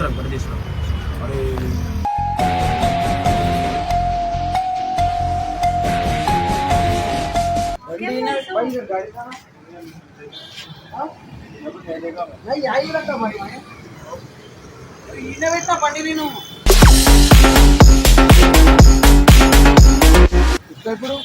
తీసుకురా బట్టి తీసుకురా మరి ఇప్పుడు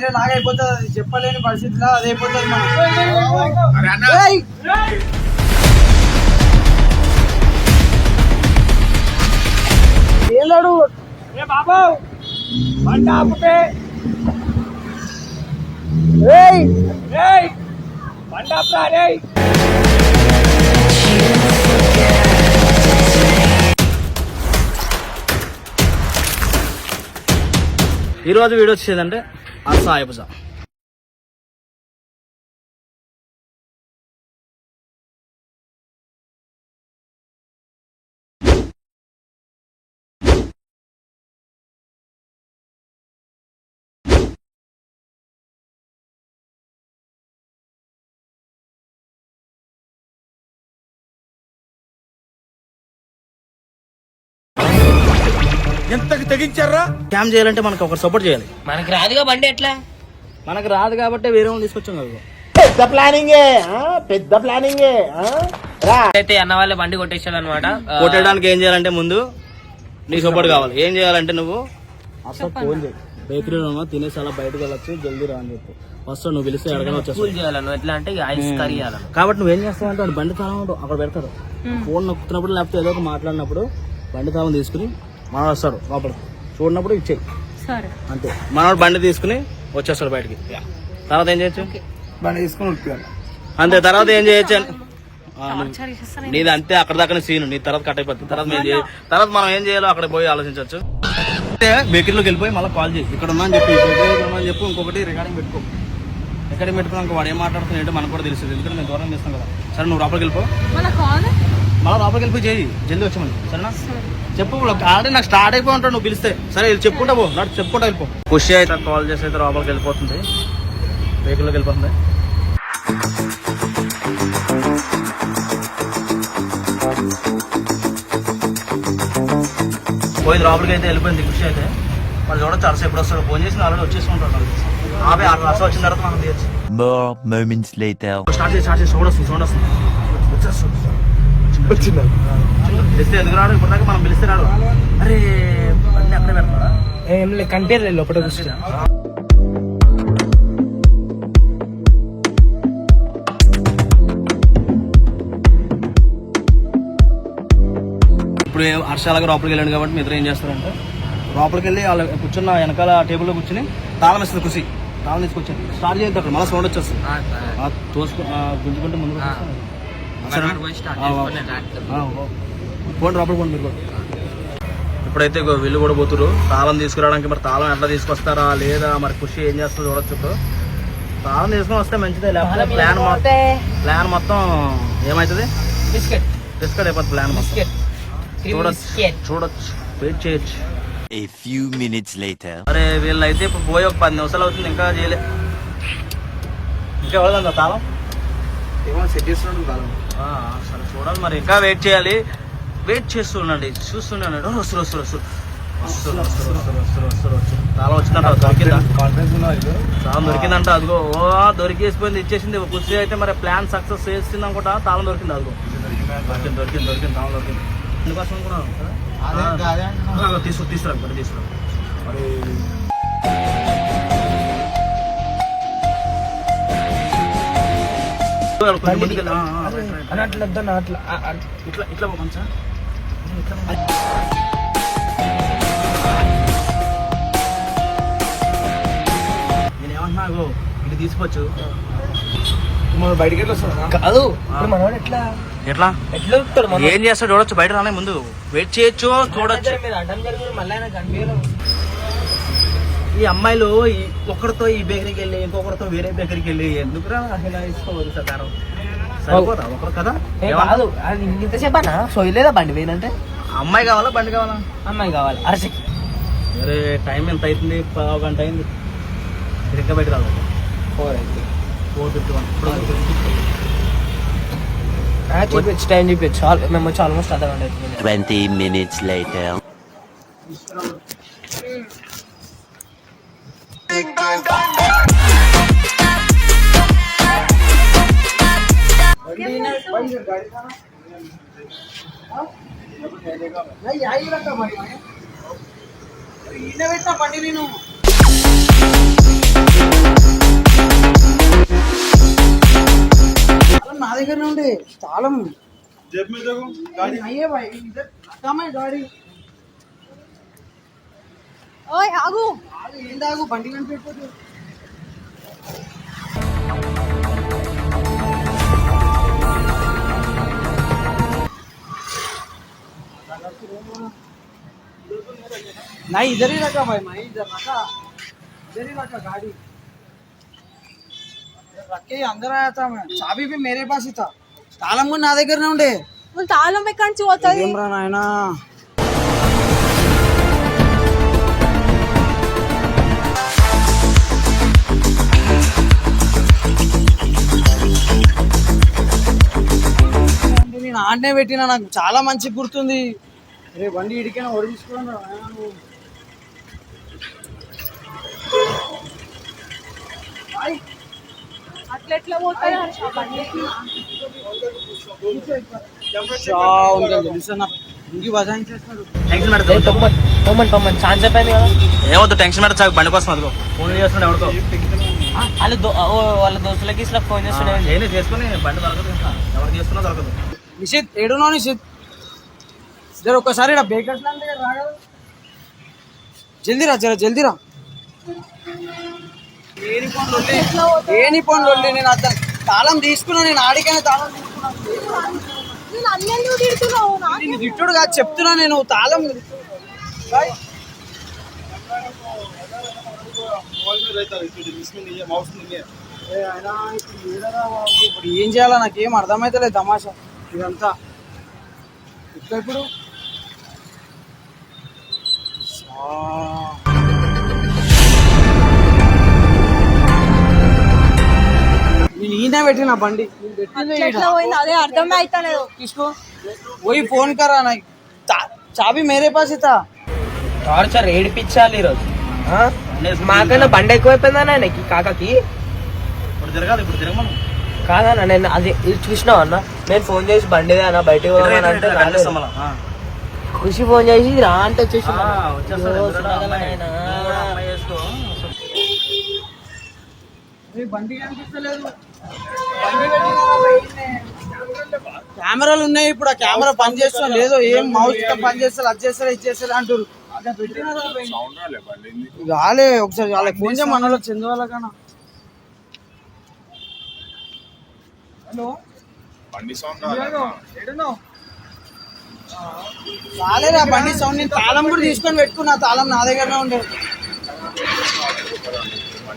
వేరే లాగా అయిపోతుంది అది చెప్పలేని పరిస్థితిలో అది అయిపోతుంది మనం ఏయ్! ఏలాడు! ఏ బాబు! బండి ఆపుతే. ఏయ్! ఏయ్! ఆపురా రేయ్. ఈ రోజు వీడియో వచ్చేదంటే 俺啥也不知道。ఎంతకు తెగించారా? క్యామ్ చేయాలంటే మనకు ఒకరు సపోర్ట్ చేయాలి. మనకి రాదుగా బండి ఎట్లా? మనకు రాదు కాబట్టి వేరే వాళ్ళు తీసుకొచ్చాం కదా. పెద్ద ప్లానింగే పెద్ద ప్లానింగే అయితే అన్న వాళ్ళే బండి కొట్టేసాడు అనమాట కొట్టడానికి ఏం చేయాలంటే ముందు నీ సపోర్ట్ కావాలి. ఏం చేయాలంటే నువ్వు? అసలు ఫోన్ చేయి. బేకరీలో ఉన్నా తినేసి అలా బయటకు వెళ్ళొచ్చు జల్దీ రా అని చెప్పు. ఫస్ట్ నువ్వు పిలిస్తే వచ్చేస్తావు. చేయాలను ఎట్లా అంటే ఐస్ కర్రీ చేయాలను కాబట్టి నువ్వేం చేస్తావు అంటే బండి తాళం అక్కడ పెడతారు ఫోన్ నొక్కుతున్నప్పుడు లేకపోతే ఏదో ఒక మాట్లాడినప్పుడు బండి తాళం తీసుకుని మనవాడు వస్తాడు లోపల. చూడనప్పుడు ఇచ్చేయి. అంతే. మనవాడు బండి తీసుకుని వచ్చేస్తాడు బయటికి. తర్వాత ఏం చేయొచ్చు? బండి తీసుకుని అంతే తర్వాత ఏం చేయొచ్చు? నీది అంతే అక్కడ దాకా సీన్. నీ తర్వాత కట్ అయిపోతుంది తర్వాత మేము చేయ తర్వాత మనం ఏం చేయాలో అక్కడ పోయి ఆలోచించవచ్చు బేకరీలోకి వెళ్ళిపోయి మళ్ళీ కాల్ చేయి. ఇక్కడ ఉన్నా అని చెప్పి ఇక్కడ చెప్పి ఇంకొకటి రికార్డింగ్ పెట్టుకో. రికార్డింగ్ పెట్టుకున్నాక వాడు ఏం మాట్లాడుతున్నాడు ఏంటో మనకు కూడా తెలుస్తుంది ఎందుకంటే మేము దూరం చేస్తాం కదా. సరే నువ్వు లోపలికి వెళ్ళిపో. మళ్ళీ లోపలికి వెళ్ళిపోయి చేయి. జల్దీ వచ్చామని సరేనా? చెప్పు ఆల్రెడీ నాకు స్టార్ట్ అయిపోయి ఉంటాడు నువ్వు పిలిస్తే. సరే చెప్పుకుంటా పో. నాకు చెప్పుకుంటా వెళ్ళిపో. ఖుషి అయితే కాల్ చేసి అయితే లోపలికి వెళ్ళిపోతుంది. వెహికల్లోకి వెళ్ళిపోతుంది. పోయింది లోపలికి అయితే వెళ్ళిపోయింది ఖుషి అయితే. వాళ్ళు చూడొచ్చు అరస ఎప్పుడు వస్తాడు. ఫోన్ చేసి ఆల్రెడీ వచ్చేసుకుంటాడు. ఆపే అరస వచ్చిన తర్వాత మనం తీయచ్చు. స్టార్ట్ చేసి స్టార్ట్ చేసి వస్తుంది వచ్చేస్తుంది వచ్చిందా? ఎందుకు రాడు? ఇప్పుడు దాకా మనం పిలిస్తే రాడు. అరే అన్ని అక్కడే పెడతారా ఏం లేదు కనిపించలేదు లోపల కూర్చున్నా. ఇప్పుడు ఏ- హర్ష అలాగే లోపలికి వెళ్ళాడు కాబట్టి మీ ఇద్దరు ఏం చేస్తారంటే లోపలికి వెళ్ళి వాళ్ళ కూర్చున్న వెనకాల టేబుల్లో కూర్చుని తాళం వేస్తుంది ఖుషి తాళం తీసుకొచ్చాను స్టార్ట్ చేయొద్దు అక్కడ మళ్ళీ సౌండ్ వచ్చేస్తుంది. ఆ, తోసుకు గుంజుకుంటే ముందు పోండి లోపలికి పోండి మీరు. ఇప్పుడైతే వీళ్ళు కూడా పోతురు తాళం తీసుకురావడానికి మరి తాళం ఎట్లా తీసుకొస్తారా లేదా మరి ఖుషి ఏం చేస్తుందో చూడొచ్చు ఇప్పుడు. తాళం తీసుకొని వస్తే మంచిదే లేకపోతే ప్లాన్ మొత్తం ప్లాన్ మొత్తం ఏమవుతుంది బిస్కెట్. డిస్కట్ అయిపోతుంది ప్లాన్ మొత్తం. బిస్కెట్. చూడొచ్చు బిస్కెట్. చూడొచ్చు. వెయిట్ చేయొచ్చు. A few minutes later. అరే వీళ్ళైతే ఇప్పుడు పోయి ఒక పది నిమిషాలు అవుతుంది ఇంకా చేయలే. ఇంకా ఎవరిదంతా తాళం? ఏమో సెట్ చేస్తున్నాడు కాలం సరే చూడాలి మరి. ఇంకా వెయిట్ చేయాలి. వెయిట్ చేస్తుండండి చూస్తుండండి ఓ, వస్తారు వస్తారు వస్తారు. వస్తారు వస్తారు వస్తారు వస్తారు వస్తారు వస్తారు తాళం వచ్చిందంట దొరికిందా? తాళం దొరికిందంట అదిగో. ఓ దొరికేసిపోయింది ఇచ్చేసింది. కుర్చీ అయితే మరి ప్లాన్ సక్సెస్ చేసింది అనుకుంటా. తాళం దొరికింది అదిగో? దొరికింది దొరికింది దొరికింది. తాళం దొరికింది. అందుకోసం తీసుకో తీసుకురా తీసుకురా మరి నేను తీసుకోవచ్చు. ఏం చేస్తాడు? చూడొచ్చు బయట రానే ముందు. వెయిట్ చేయొచ్చు చూడొచ్చు. మళ్ళీ ఈ అమ్మాయిలు ఈ ఒకరితో ఈ బేకరీకి వెళ్ళి ఇంకొకరితో వేరే బేకరీకి వెళ్ళి ఎందుకురా అసలు ఇసుకోవద్దు సకారం సరిపోదా? ఒకరు కదా? కాదు అది ఇంతసేపు అన్న సోయలేదా బండి? పోయినంటే అమ్మాయి కావాలా? బండి కావాలా? అమ్మాయి కావాలి. అరసకి అరే టైం ఎంత అవుతుంది? పావు గంట అయింది. ఇంకా బయట రాలేదు ఫోర్ అయితే. Four fifty one. చూపించు టైం చూపించు. మేము వచ్చి ఆల్మోస్ట్ అదే ఉండేది 20 minutes later. పెట్టిన బండి నేను నా దగ్గర ఉండే తాళం అయ్యే భాయ్ ఇద్దరు గాడి ఓయ్ ఆగు ఆగు, ఏం దాగు బండి కనిపెట్టు नहीं इधर ही रखा भाई मैं इधर रखा इधर ही रखा गाड़ी रख के अंदर आया था मैं चाबी भी मेरे पास ही था తాళం కూడా నా దగ్గరనే ఉండే నువ్వు తాళం ఎక్కడి నుంచి పోతుంది ఏం రా ఆడనే పెట్టినా నాకు చాలా మంచి గుర్తుంది. రే బండి ఇడికైనా ఒడి తీసుకోండి రా నాయనా నువ్వు. బాయ్. అట్లా ఎట్లా పోతుంది హర్ష బండి షా ఉంటుంది తెలుసా నా ఇంగి బజాయించేస్తాడు టెన్షన్ పెడతా బండి కోసం అదిగో. ఫోన్ చేస్తున్నాడు ఎవరికో. ఆ, వాళ్ళ వాళ్ళ దోస్తులకి ఇట్లా ఫోన్ చేస్తుండే చేసుకుని బండి దొరకదు. ఎవరు చేసుకున్నా దొరకదు. నిషిత్ ఏడునో నిషిత్? జర ఒక్కసారి ఇక్కడ బేకర్స్ లాంటి దగ్గర రా కదా జల్దీ రా జర జల్దీ రా ఏని ఫోన్ లొల్లి ఏని ఫోన్ లొల్లి నేను అర్థం తాళం తీసుకున్నా నేను ఆడికైనా తాళం తీసుకున్నాను గిట్టుడు కాదు చెప్తున్నా నేను తాళం ఇప్పుడు ఏం చేయాలా నాకేం అర్థమైతలేదు తమాషా. ఇదంతా ఇట్లా ఇప్పుడు. నేను ఈయన పెట్టిన బండి. అదే అర్థం అవుతలేదు తీసుకో. పోయి ఫోన్ కరా నాకు. చాబీ మేరే పాస్ ఇతా. టార్చర్ ఏడిపించాలి ఈరోజు. మాకన్నా బండి ఎక్కువైపోయిందా కాకకి? ఇప్పుడు జరగాలి ఇప్పుడు జరగమను కాదన్నా నేను అది చూసినావు అన్నా? నేను ఫోన్ చేసి బండి అన్న బయటకు పోదామని అంటే రాలేదు. ఖుషి ఫోన్ చేసి రా అంటే వచ్చేసి. కెమెరాలు ఉన్నాయి ఇప్పుడు ఆ కెమెరా పని చేస్తా లేదో ఏం మౌస్ పని చేస్తారు అది చేస్తారు ఇది చేస్తారు అంటారు. రాలే ఒకసారి వాళ్ళకి ఫోన్ చేయమన్నా చందు వాళ్ళకన్నా హలో? ఎడున్నావు? రాలేరా బండి సౌండ్. నేను తాళం కూడా తీసుకొని పెట్టుకున్నా. తాళం నా దగ్గరనే ఉండే.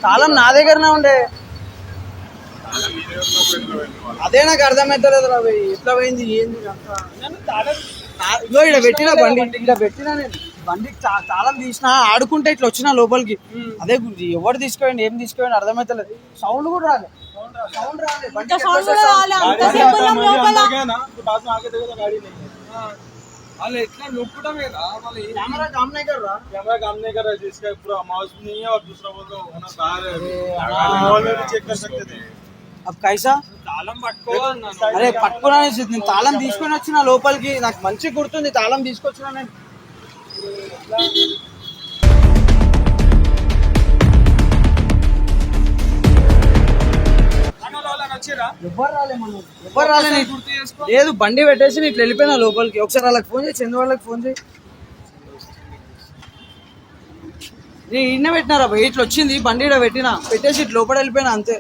తాళం నా దగ్గరనే ఉండే. అదే నాకు అర్థమవుతలేదు రా భయ్. ఎట్లా పోయింది ఏంది ఇగో ఇక్కడ పెట్టిన బండి. ఇక్కడ పెట్టిన నేను. బండికి తాళం తీసిన ఆడుకుంటే ఇట్లా వచ్చిన లోపలికి. అదే గురించి ఎవరు తీసుకోండి ఏం తీసుకోండి అర్థమవుతలేదు సౌండ్ కూడా రాలే. సౌండ్ రాలే బండి ఇంకా సౌండ్ కూడా రాలే అంత సేపు ఉన్నాం లోపల వాళ్ళు इतना लुक కూడా मेरा वाले कैमरा काम नहीं कर रहा कैमरा काम नहीं कर रहा जिसका पूरा माउस नहीं है और दूसरा बोल रहा होना बाहर मोबाइल में चेक कर सकते थे अब कैसा తాళం పట్టుకోవాలి అరే పట్టుకున్నాను నేను తాళం తీసుకొని వచ్చిన లోపలికి నాకు మంచి గుర్తుంది తాళం తీసుకొచ్చిన నేను ఎవ్వరు రాలే మనం ఎవ్వరు రాలే నీకు. లేదు బండి పెట్టేసి నీకు వెళ్ళిపోయినా లోపలికి ఒకసారి వాళ్ళకి ఫోన్ చేయి చందు వాళ్ళకి ఫోన్ చేయి నేను ఇన్న పెట్టినారా భయ్ ఇట్లా వచ్చింది బండి ఈడ పెట్టినా పెట్టేసి ఇట్లా లోపల వెళ్ళిపోయినా అంతే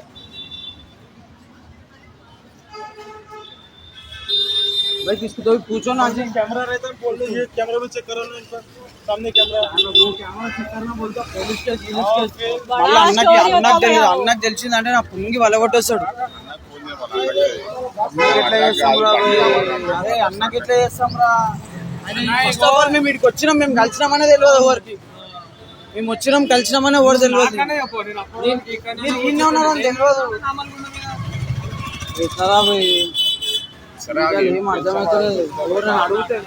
भाई किसको तो पूछो ना आज कैमरा रहता है बोल दो ये कैमरा में चेक करो ना इनका सामने कैमरा वो कैमरा चेक करना बोलता పోలీస్ కేసు పోలీస్ हाँ, కేసు फिर మళ్ళీ అన్నకి story అన్నకి అవుతా తెలియదు భయ్యా. అన్నకి తెలిసిందంటే నా పుంగి వలగొట్టేస్తాడు అన్నకి ఎట్లా చేస్తాం రా భయ్? అరే అన్నకి ఎట్లా చేస్తాం రా? ఫస్ట్ ఆఫ్ ఆల్ మేము ఇక్కడికి వచ్చినాం మేము కలిసినాం అనేది తెలియదు ఎవరికి. మేము వచ్చినాం కలిసినామని ఎవరు తెలియదు. మీరు ఈయనే ఉన్నారని తెలియదు. ఏం అర్థమవుతలేదు ఎవరైనా అడిగితే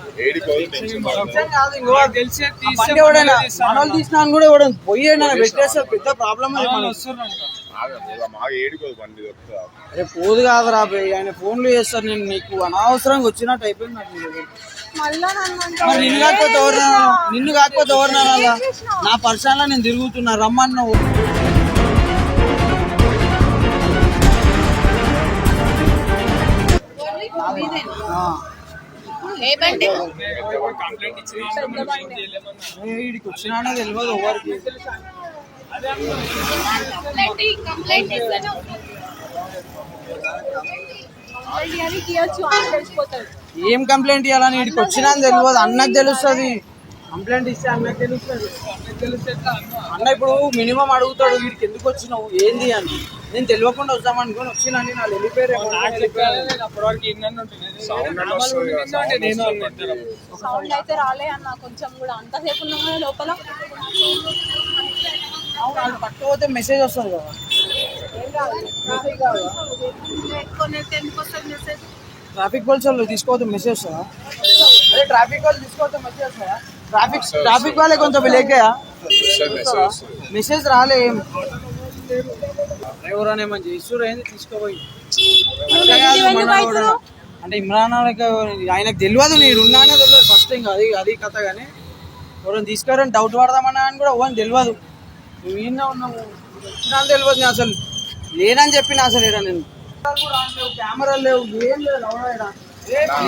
తీసినా కూడా ఎవడైనా పోయి పెద్ద ప్రాబ్లం అది. అరే పోదు కాదురా ఆయన ఫోన్లు చేస్తారు. నేను నీకు అనవసరంగా వచ్చినట్టు అయిపోయింది నాకు నన్ను అంటావు. మరి నిన్ను కాకపోతే ఎవరినా నిన్ను? కాకపోతే ఎవరినా అలా? నా పర్సనల్ నేను తిరుగుతున్నా రమ్మన్నావు వీడికి వచ్చినానో తెలియదు ఎవరికి. ఏం కంప్లైంట్ ఇవ్వాలని వీడికి వచ్చినా అని తెలియదు అన్నకు తెలుస్తుంది. కంప్లైంట్ ఇస్తే అన్నకు తెలుస్తుంది. అన్న. ఇప్పుడు మినిమం అడుగుతాడు వీడికి ఎందుకు వచ్చినావు? ఏంది? అని. నేను తెలియకుండా వద్దాం అనుకుని వచ్చినాని నా వెళ్ళిపోయారు సౌండ్ అయితే రాలే అన్న కొంచెం కూడా అంతసేపు ఉన్నాం లోపల పట్టుకోతే మెసేజ్ వస్తుంది కదా. ట్రాఫిక్ పోలీస్ వాళ్ళు తీసుకోవద్దు మెసేజ్ వస్తుందా? అదే ట్రాఫిక్ వాళ్ళు తీసుకోవద్దు మెసేజ్ వస్తుందా? ట్రాఫిక్ ట్రాఫిక్ వాళ్ళే కొంచెం లేకయా మెసేజ్ రాలే ఏం. ఎవరైనా ఏమని చేస్తురు ఏంది తీసుకోపోయి? అట్లా కాదు మన కూడా. అంటే ఇమ్రాన్ ఆయనకు తెలియదు నేను ఉన్నానే తెలియదు ఫస్ట్ ఇంకా అది అది కథ కానీ ఎవరైనా తీసుకోరని డౌట్ పడదామన్నా అని కూడా ఎవరిని తెలియదు. ఉన్నాము వచ్చినా అని తెలియదు నేను అసలు. లేనని చెప్పిన అసలు ఈడ నేను. కెమెరా లేవు ఏం లేదు.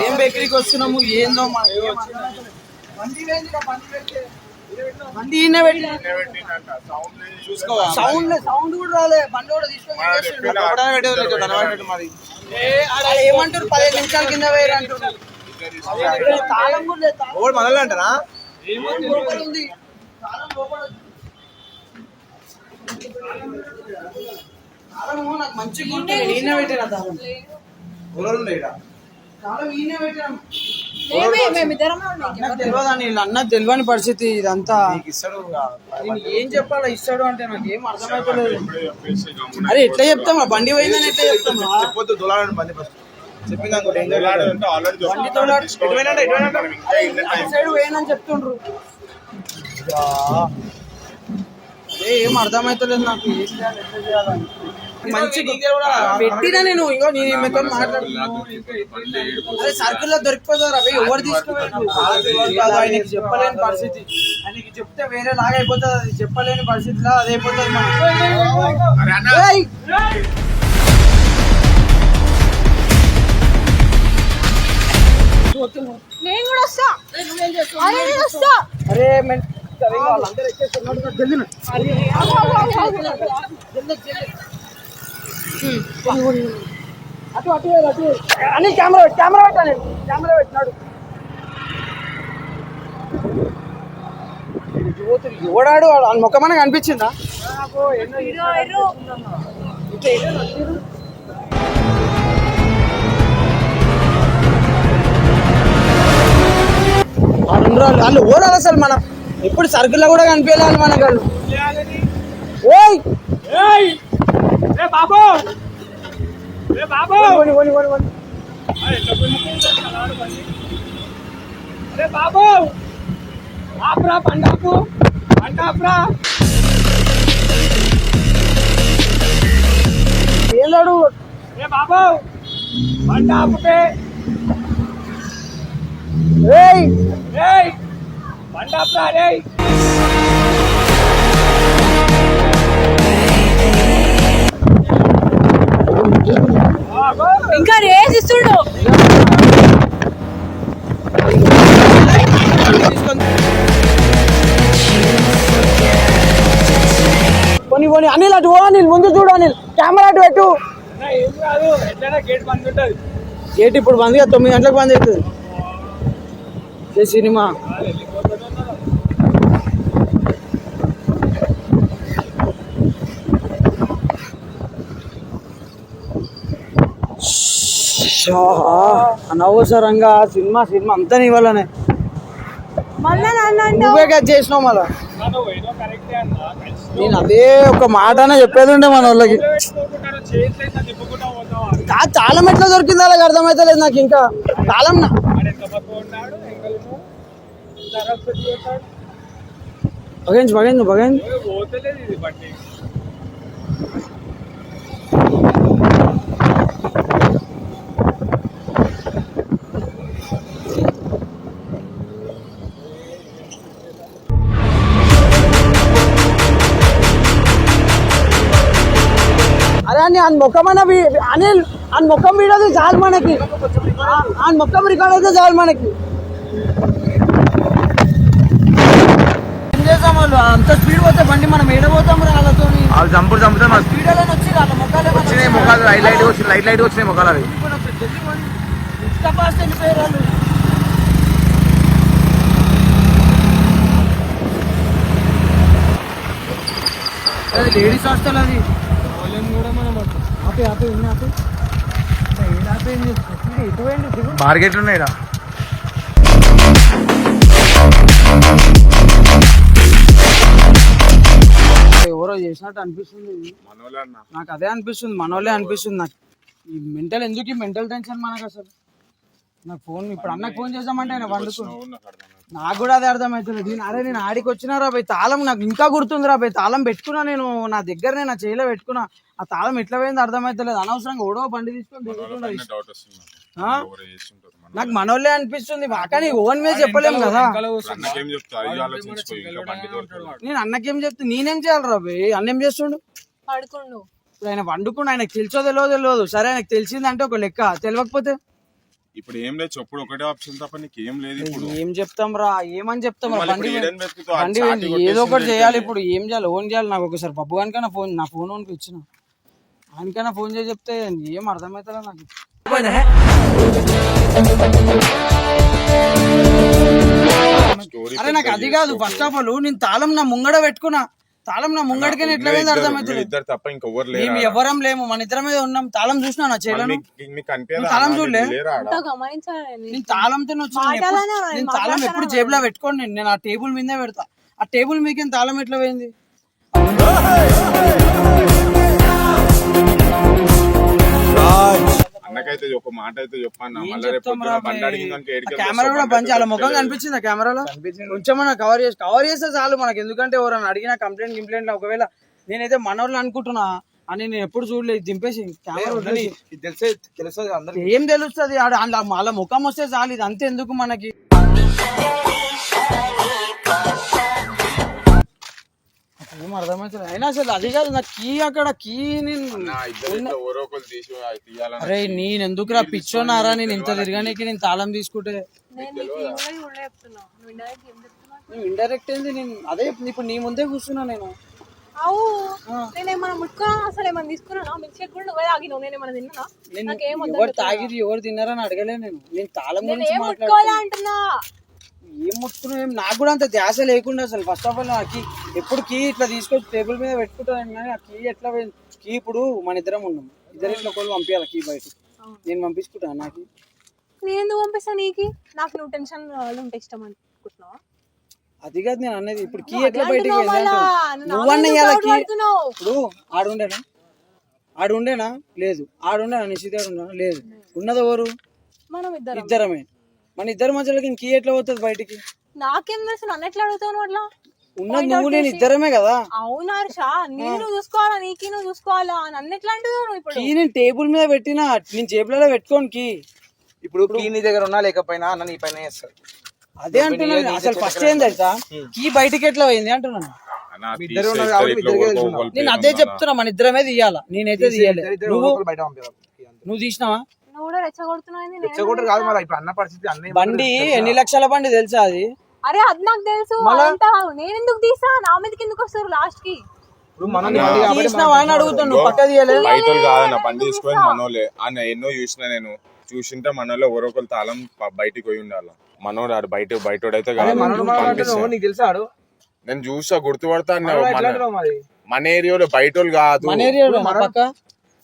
ఏం బేకరీకి వస్తున్నాము ఏందో. బండి ఈయన సౌండ్ సౌండ్ కూడా రాలే. బండి కూడా తీసుకొని ఏమంటారు? పదిహేను నిమిషాల కింద వేయరు అంటారు తాళం కూడా లేదు, అంటారా? లోపల ఉంది. తాళం లోపల ఉంది. తాళము నాకు మంచిగా గుర్తు నేను ఈయన పెట్టిన తాళం తాళం ఈయన పెట్టిన మేమే మేమిద్దరం ఉన్నాం నాకు తెలియదని వీళ్ళు అన్నది తెలియని పరిస్థితి ఇదంతా. ఏం చెప్పాలా ఇస్తాడు అంటే నాకు ఏం అర్థమైపోలేదు. అరే ఎట్లా చెప్తాం? బండి పోయిందని ఎట్లా చెప్తాం? చెప్పొద్దు దొలాడండి బండి ఫస్ట్ చెప్పింది చెప్తుండ్రు. ఏం అర్థమైతలేదు నాకు. మంచి పెట్టినా నేను ఇంకో నేను ఈమెతో మాట్లాడుతున్నాను అదే సర్కిల్లో దొరికిపోతారు అవి ఎవరు ఆయనకి చెప్పలేని పరిస్థితి. ఆయనకి చెప్తే వేరే లాగా అయిపోతుంది అది చెప్పలేని పరిస్థితిలో అది అయిపోతుంది మనం ఏయ్! నేను కూడా వస్తా. అరే నేను వస్తా. అరే అటు అటు అటు అని కెమెరా కెమెరా పెట్టాను కెమెరా పెట్టినాడు ఓడాడు ఎవడాడు వాడు ముఖమన కనిపించిందా ఆ రెండు రోజులు వాళ్ళు ఓడాలి అసలు మనం ఎప్పుడు సర్కిల్లో కూడా కనిపించాలి మనకు వాళ్ళు ఓయ్ పోనీ, పోనీ, పోనీ, పోనీ. ఏందాడు? ఏయ్! ఇంకా రేజ్ ఇస్తుడు. పోనీ పోనీ అనిల్ అటు అనిల్ ముందు చూడు అనిల్. కెమెరా అటు పెట్టు. గేట్ ఇప్పుడు బంద్ కదా తొమ్మిది గంటలకు బంద్ అవుతుంది. ఏ సినిమా. అనవసరంగా సినిమా సినిమా అంతా నీ వల్లనే మళ్ళా నన్ను అంటావు నువ్వే కదా చేసినావు మళ్ళా. నేను అదే ఒక మాటనే చెప్పేది ఉండే మన వాళ్ళకి. తాళం ఎట్లా దొరికిందో అలాగ అర్థమైతలేదు నాకు ఇంకా. తాళం నా- ఆడ ఎంత అని ఆయన ముఖం అన్న వీ- అనిల్ ఆయన ముఖం వీడదు చాలు మనకి. ఆ- ఆయన ముఖం రికార్డ్ అయితే చాలు మనకి. అంత స్పీడ్ పోతే బండి మనం ఏడబోతాం రా వాళ్ళతో వాళ్ళు చంపుడు చంపితే స్పీడ్ అలా వచ్చి వాళ్ళ ముఖాలే మనకి వచ్చినాయి ముఖాలు లైట్ లైట్ వచ్చినాయి లైట్ లైట్ వచ్చినాయి ముఖాలు అవి. ఇంత ఫాస్ట్ వెళ్ళిపోయారు వాళ్ళు. అది లేడీస్ హాస్టల్ అది కూడా మనం ఆపే ఆపే ఇన్ని ఆపే ఏడు ఆపేంది ఇది ఎటు పోయిండు దిగు మార్కెట్లు ఉన్నాయి ఈడ. ఎవరో చేసినట్టు అనిపిస్తుంది. నాకు అదే అనిపిస్తుంది మనోళ్ళే అనిపిస్తుంది నాకు ఈ మెంటల్ ఎందుకు ఈ మెంటల్ టెన్షన్ మనకు అసలు నాకు ఫోన్ ఇప్పుడు అన్నకు ఫోన్ చేసామంటే ఆయన వండుకో నాకు కూడా అదే అర్థమవుతుంది. దీని అరే నేను ఆడికి వచ్చినా రా బై తాళం నాకు ఇంకా గుర్తుంది రా బై తాళం పెట్టుకున్నా నేను నా దగ్గరనే నా చేయిలో పెట్టుకున్నా. ఆ తాళం ఎట్లా పోయింది అర్థమవుతలేదు. అనవసరంగా ఓడో బండి తీసుకొని? నాకు. మనోళ్ళే అనిపిస్తుంది. కానీ ఓన్ మీద చెప్పలేము కదా. అన్నకేం చెప్తా? అది ఆలోచించుకో ఇంకా బండి దొరకదు. నేను అన్నకేం చెప్తే నేనేం చేయాలి రా బై? అన్నేం చేస్తుండు? పడుకుండు. ఇప్పుడు ఆయన వండుకుని ఆయనకు తెలుసో తెలియదో తెలియదు సరే ఆయనకు తెలిసిందంటే ఒక లెక్క. తెలియకపోతే ఇప్పుడు ఏం లేదు చెప్పుడు ఒకటే ఆప్షన్ తప్ప నీకు ఏం లేదు ఇప్పుడు ఏం చెప్తాం రా ఏమని చెప్తాం రా మళ్ళీ బండి ఇప్పుడు ఏడని వెతుకుతావు? ఆ బండి చాటి పోయింది. ఏదో ఒకటి చేయాలి. ఇప్పుడు ఏం చేయాలి ఓన్ చేయాలి నాకు ఒకసారి పప్పు కనుక ఫోన్ నా ఫోన్ ఓన్కి ఇచ్చిన ఆయనకైనా ఫోన్ చేసి చెప్తే ఏం అర్థమవుతుందా నాకు స్టోరీ అరే నాకు అది కాదు ఫస్ట్ ఆఫ్ ఆల్ నేను తాళం నా ముంగడ పెట్టుకున్నా తాళం నా ముంగడికే ఎట్లా అర్థమవుతుంది ఇద్దరు తప్ప మేము లేరా? ఎవరం లేము మన ఇద్దరం మీద ఉన్నాం తాళం చూసినా నా చేయలను మీకు- కనిపించదా? నువ్వు తాళం చూడలే? నేను? తాళంతో వచ్చిన నేను తాళం ఎప్పుడు జేబులో పెట్టుకోండి నేను నేను ఆ టేబుల్ మీదే పెడతా. ఆ టేబుల్ మీకేం తాళం ఎట్లా పోయింది? అన్నకైతే ఒక మాట అయితే చెప్పాను మళ్ళీ రేపు బండి? అడిగిందానికి కెమెరా కూడా బంద్ ముఖం కనిపించింది కెమెరాలో? కొంచెం మనం కవర్ చేసి కవర్ చేస్తే చాలు మనకి. ఎందుకంటే ఎవరైనా అడిగిన కంప్లైంట్ కంప్లైంట్ ఒకవేళ నేనైతే మనోళ్ళు అనుకుంటున్నా అని నేను ఎప్పుడు చూడలేదు దింపేసి తెలిసే తెలుస్తుంది అందరికి. ఏం తెలుస్తుంది? వాళ్ళ ముఖం వస్తే చాలు ఇది అంతే ఎందుకు మనకి? ఏం అర్థమవుతుంది అయినా అసలు అది కాదు నా కీ అక్కడ కీ నేను నా ఇద్దరు ఇట్లా ఎవరో ఒకరు తీసి అది తీయాలని అరే నేను ఎందుకు రా? పిచ్చోనారా నేను ఇంత తిరగడానికి నేను తాళం తీసుకుంటే నువ్వు ఇండైరెక్ట్ ఏంది? నేను అదే ఇప్పుడు నీ ముందే కూర్చున్నా నేను. అవు. నేనేమన్నా ముట్టుకున్నా అసలు ఏమన్నా తీసుకున్నా మిల్క్ షేక్ కూడా నువ్వే తాగినావు. నేను ఏమన్నా తిన్నా నేను నాకేం వద్దని ఎవరు. తాగిది ఎవరు తిన్నారని అడగలే నేను. నేను తాళం గురించి మాట్లాడుతున్నా. ఏం ముట్టుకున్నా ఏం? నాకు కూడా అంత ధ్యాస లేకుండా అసలు. ఫస్ట్ ఆఫ్ ఆల్ నాకు ఎప్పుడు కీ ఇట్లా తీసుకొచ్చి టేబుల్ మీద పెట్టుకుంటాను కానీ ఆ కీ ఎట్లా? కీ ఇప్పుడు మన ఇద్దరం ఉన్నాం. ఇద్దరు ఇట్లా ఒకళ్ళు పంపించాలి కీ బయట. నేను పంపించుకుంటాను నాకు? నేను ఎందుకు పంపిస్తా నీకి? నాకు నువ్వు టెన్షన్ ఉంటే ఇష్టం అనుకుంటున్నావా? అది కాదు నేను అనేది ఇప్పుడు కీ ఎట్లా బయటికి అంటున్నావు వెళ్ళి మళ్ళా. అంటున్నా. నువ్వు నువ్వన్న నాకే ఇయ్యాల ఎందుకు కీ? ఇప్పుడు ఆడుండేనా ఆడుండేనా లేదు. ఆడుండేనా నిశ్చిత ఉండేనా? లేదు. ఉన్నది ఎవరు? మనం ఇద్దరం ఇద్దరమే. మన ఇద్దరి మధ్యలోకి కీ ఎట్లా పోతుంది బయటికి? నాకేం తెలుసు నన్ను ఎట్లా అడుగుతావు అట్లా? ఉన్నది నువ్వు నేను ఇద్దరమే కదా? అవునా హర్ష? నేను చూసుకోవాలా? నీకి నువ్వు చూసుకోవాలా? నన్ను ఎట్లా అంటున్నావు ఇప్పుడు? కీ నేను టేబుల్ మీద పెట్టినా నేను జేబులలో పెట్టుకోను కీ. ఇప్పుడు కీ నీ దగ్గర ఉన్నా లేకపోయినా అన్న నీ పైన చేస్తాడు అదే అంటున్నాను. అసలు ఫస్ట్ ఏం తెలుసా? కీ బయటికి ఎట్లా పోయింది అంటున్నాను. నేను అదే. చెప్తున్నా మన ఇద్దరమే తీయాలా? నేనైతే తీయలే. ఇద్దరు నువ్వు? నువ్వు తీసినావా? నువ్వు కూడా రెచ్చగొడుతున్నావు కాదు ఇప్పుడు అన్న పరిస్థితి అన్న బండి ఎన్ని లక్షల బండి తెలుసా అది? అరే అది నాకు తెలుసు అదంతా నేను ఎందుకు తీసా నా మీదకి ఎందుకు వస్తారు లాస్ట్కి మనోలే అన్న ఎన్నో చూసిన నేను చూసింటే మనోళ్ళు ఎవరో ఒకరు తాళం బయటికి పోయి ఉండాలి. మనోడు ఆడు బయట బయటోడైతే కాదు నేను చూసా గుర్తుపడతా మన ఏరియాలో కాదు. మన ఏరియాలో పక్క?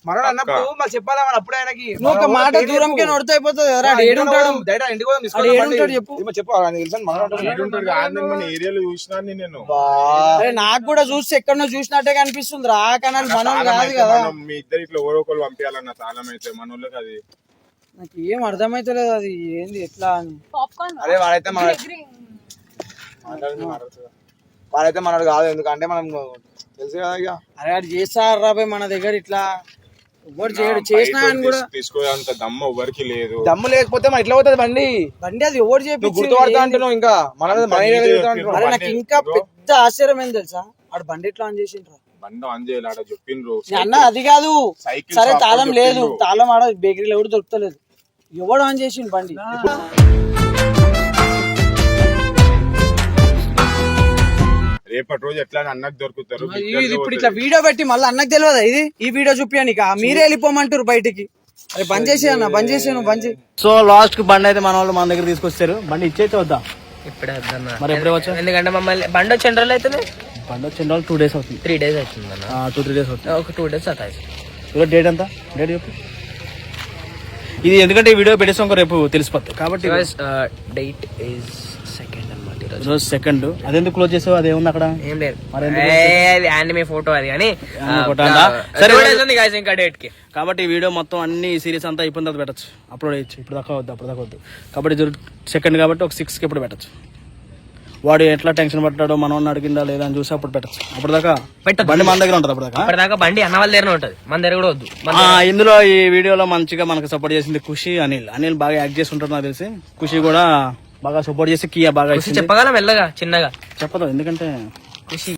మనోడు అన్నప్పుడు మరి చెప్పాలా మన అప్పుడు ఆయనకి? నువ్వు ఒక మాట దూరంకే నొడితే అయిపోతుంది కదా ఏడుంటాడు. ఇంటికి పోదాం, చెప్పు. చెప్పు తెలుసా మన ఏరియాలో నేను నాకు కూడా చూస్తే ఎక్కడనో చూసినట్టే కనిపిస్తుంది రా కానీ అది మనం కాదు అయితే కదా. మనం మీ ఇద్దరు ఇట్లా ఎవరో ఒకరు పంపించాలన్న తాళం అయితే మన వాళ్ళకి అది. నాకు ఏం అర్థమైతలేదు అది ఏంది ఎట్లా అని. పాప్కార్న్ అరే వాడైతే మన వాడైతే మనోడు కాదు ఎందుకంటే మనం తెలుసు కదా ఇక. అరే అది చేస్తారు రాబాయ్ మన దగ్గర ఇట్లా? తీసుకోవాలంత దమ్మ ఎవరికి లేదు. దమ్ము లేకపోతే మన ఇట్లా పోతుంది బండి. బండి అది ఎవరు చేపించి గుర్తుపడతా అంటున్నావు ఇంకా. మన నాకు ఇంకా పెద్ద ఆశ్చర్యం ఏం తెలుసా? ఆడు బండి ఎట్లా ఆన్ చేసిండ్రా? బండి ఆన్ చేయాలి ఆడ చెప్పిండ్రు నేను అన్న అది కాదు. సైకిల్ సరే తాళం లేదు. తాళం ఆడ బేకరీలో ఎవడు దొరుకుతలేదు. ఎవడు ఆన్ చేసిండు బండి? రేపటి రోజు ఎట్లా అని అన్నకు దొరుకుతారు ఇది ఇప్పుడు ఇట్లా వీడియో పెట్టి మళ్ళీ అన్నకు తెలియదా ఇది? ఈ వీడియో చూపియానిక మీరే వెళ్ళిపోమంటారు బయటికి. అరే బంద్ చేసే అన్న బంద్ చేసాను బంద్ సో లాస్ట్కి బండి అయితే మన వాళ్ళు మన దగ్గర తీసుకొచ్చారు. బండి ఇచ్చేసి వద్దా? ఇప్పుడే వద్దన్నా మరి ఎప్పుడే వచ్చా? ఎందుకంటే మమ్మల్ని బండి వచ్చి ఎన్ని రోజులు అవుతుంది బండి వచ్చిన వాళ్ళు టూ డేస్ అవుతుంది. త్రీ డేస్ అవుతుంది అన్న. టూ త్రీ డేస్ అవుతుంది. ఒక టూ డేస్ అవుతాయి ఈరోజు డేట్ ఎంత? డేట్ చెప్పు. ఇది ఎందుకంటే ఈ వీడియో పెట్టేసాం రేపు తెలిసిపోతుంది కాబట్టి డేట్ ఈజ్ ఈరోజు సెకండ్ అదెందుకు క్లోజ్ చేసావు? అదేముంది అక్కడ? ఏం లేదు. అది యానిమే ఫోటో అది? కానీ? సరే, ఇంకా డేట్కి. కాబట్టి వీడియో మొత్తం అన్ని సిరీస్ అంతా అయిపోయిన తర్వాత పెట్టచ్చు. అప్లోడ్ చేయొచ్చు. ఇప్పుడు దాకా వద్దు అప్పుడు దాకా వద్దు. కాబట్టి సెకండ్ కాబట్టి ఒక సిక్స్కి ఇప్పుడు పెట్టచ్చు. వాడు ఎట్లా టెన్షన్ పడ్డాడో మనం అడిగిందా లేదా అని చూసి అప్పుడు పెట్టచ్చు. అప్పుడు దాకా పెట్టొద్దు. బండి మన దగ్గర ఉంటుంది అప్పుడు దాకా? ఇప్పటిదాకా బండి అన్న వాళ్ళ దగ్గర ఉంటది. మన దగ్గర కూడా వద్దు. ఇందులో ఈ వీడియోలో మంచిగా మనకు సపోర్ట్ చేసింది ఖుషి అనిల్. అనిల్ బాగా యాక్ట్ చేసి ఉంటాడు నాకు తెలిసి. ఖుషి కూడా బాగా సపోర్ట్ చేసి కియా బాగా చెప్పగలం మెల్లగా చిన్నగా. చెప్పదు ఎందుకంటే ఖుషి